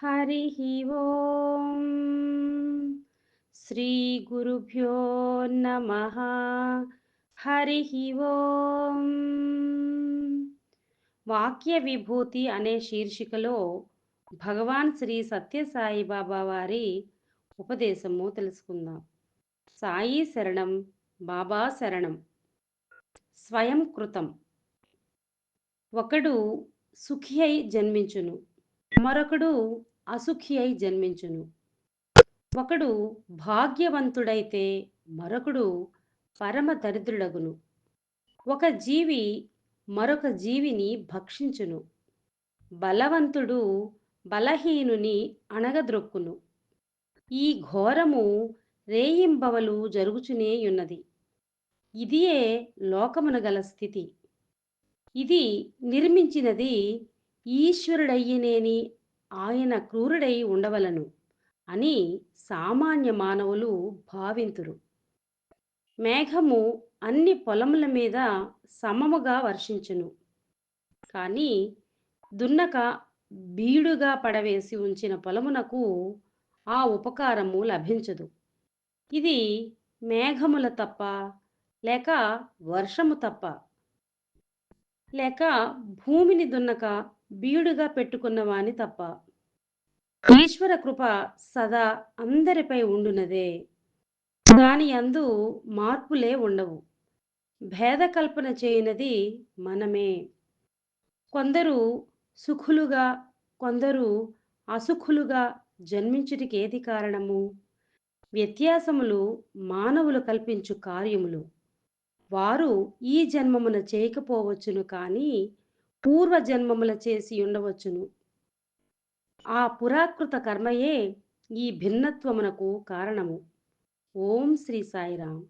हरिः ॐ श्रीगुरुभ्यो नमः హరిః ఓం వాక్య విభూతి అనే శీర్షికలో భగవాన్ శ్రీ సత్యసాయి బాబా వారి ఉపదేశము తెలుసుకుందాం సాయి శరణం బాబా శరణం స్వయం కృతం ఒకడు సుఖి అయి జన్మించును మరొకడు అసుఖి అయి జన్మించును. ఒకడు భాగ్యవంతుడైతే మరొకడు పరమ దరిద్రుడగును ఒక జీవి మరొక జీవిని భక్షించును. బలవంతుడు బలహీనుని అణగద్రొక్కును ఈ ఘోరము రేయింబవలు జరుగుచునేయున్నది ఇదియే లోకమున గల స్థితి. ఇది నిర్మించినది ఈశ్వరుడయ్యనేని ఆయన క్రూరుడై ఉండవలను అని సామాన్య మానవులు భావింతురు. మేఘము అన్ని పొలముల మీద సమముగా వర్షించును. కానీ దున్నక బీడుగా పడవేసి ఉంచిన పొలమునకు ఆ ఉపకారము లభించదు. ఇది మేఘముల తప్ప లేక వర్షము తప్ప లేక భూమిని దున్నక బీడుగా పెట్టుకున్నవాని తప్ప. ఈశ్వర కృప సదా అందరిపై ఉండునదే. దాని అందు మార్పులే ఉండవు. భేదకల్పన చేయనది మనమే. కొందరు సుఖులుగా కొందరు అసుఖులుగా జన్మించుటికి ఏది కారణము? వ్యత్యాసములు మానవులు కల్పించు కార్యములు. వారు ఈ జన్మమున చేయకపోవచ్చును కానీ పూర్వ జన్మముల చేసి ఉండవచ్చును. ఆ పురాకృత కర్మయే ఈ భిన్నత్వమునకు కారణము. ఓం శ్రీ సాయిరామ్.